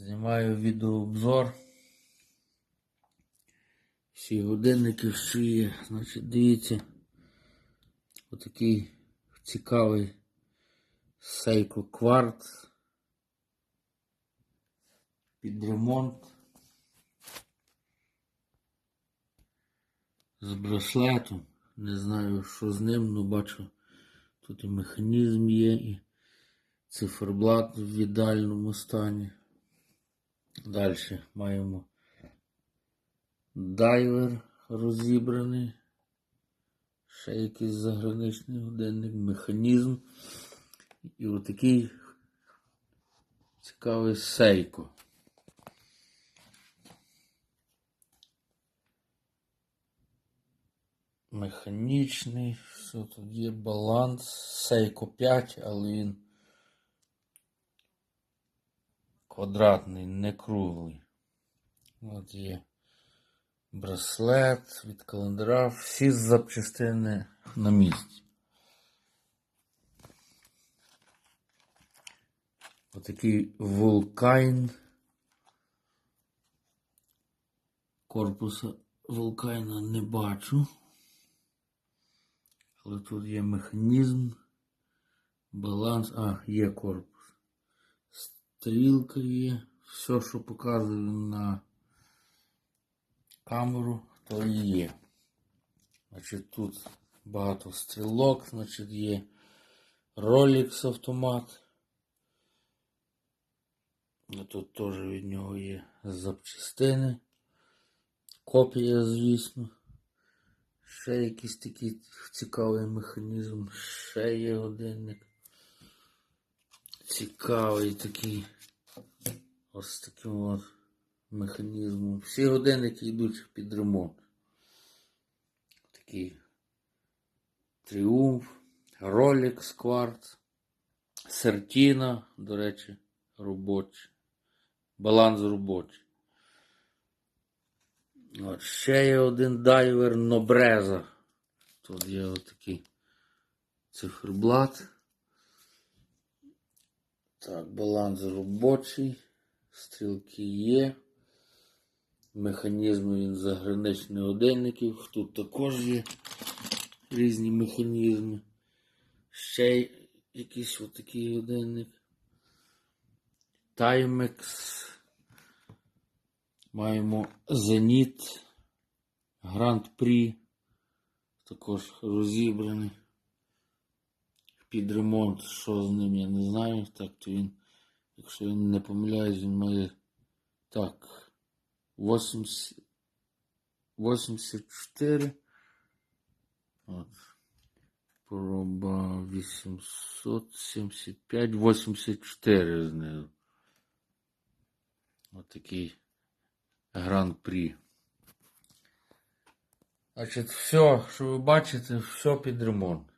Знімаю відеообзор. Всі годинники, є. Значить, дивіться. Отакий цікавий Seiko Quartz. Під ремонт. З браслетом. Не знаю, що з ним, але бачу, тут і механізм є, і циферблат в ідеальному стані. Далі маємо дайвер розібраний. Ще якийсь заграничний годинник, механізм. І отакий цікавий сейко. Механічний, все тут є баланс, Сейко 5, але він квадратний, не круглий. От є браслет від календаря, всі запчастини на місці. Отакий вулкайн. Корпуса вулкайна не бачу. Але тут є механізм, баланс, а, є корпус. Стрілка є. Все, що показую на камеру, то і є. Значить, тут багато стрілок, значить, є Rolex автомат. Тут теж від нього є запчастини. Копія, звісно. Ще якийсь такий цікавий механізм. Ще є годинник. Цікавий такий. Ось таким от механізмом. Всі годинники йдуть під ремонт. Такий Тріумф, Rolex Quartz, Сертіна, до речі, робочий. Баланс робочий. От, ще є один дайвер Нобреза. Тут є отакий циферблат. Так, баланс робочий. Стрілки є. Механізми він заграничних годинників. Тут також є різні механізми. Ще якийсь отакий годинник. Timex. Маємо Зеніт, Гранд Прі, також розібраний. Під ремонт, що з ним, я не знаю. Так, то він, якщо я не помиляюсь, він має так. 80, 84. От. Проба 875, 84 знизу. Ось такий гран-прі. Значить, все, що ви бачите, все під ремонт.